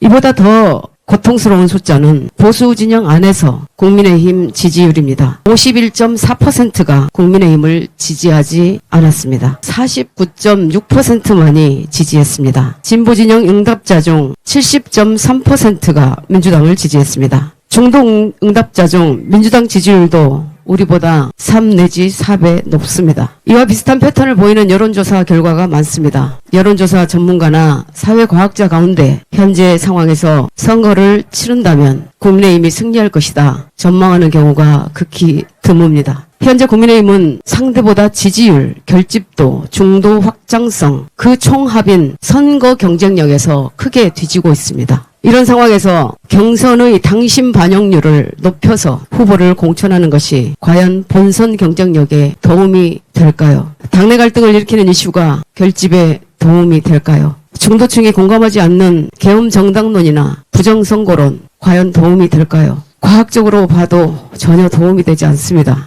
이보다 더 고통스러운 숫자는 보수 진영 안에서 국민의힘 지지율입니다. 51.4%가 국민의힘을 지지하지 않았습니다. 49.6%만이 지지했습니다. 진보 진영 응답자 중 70.3%가 민주당을 지지했습니다. 응- 응답자 중 민주당 지지율도 우리보다 3 내지 4배 높습니다. 이와 비슷한 패턴을 보이는 여론조사 결과가 많습니다. 여론조사 전문가나 사회과학자 가운데 현재 상황에서 선거를 치른다면 국민의힘이 승리할 것이다 전망하는 경우가 극히 드뭅니다. 현재 국민의힘은 상대보다 지지율, 결집도, 중도 확장성, 그 총합인 선거 경쟁력에서 크게 뒤지고 있습니다. 이런 상황에서 경선의 당심 반영률을 높여서 후보를 공천하는 것이 과연 본선 경쟁력에 도움이 될까요? 당내 갈등을 일으키는 이슈가 결집에 도움이 될까요? 중도층이 공감하지 않는 계엄 정당론이나 부정선거론 과연 도움이 될까요? 과학적으로 봐도 전혀 도움이 되지 않습니다.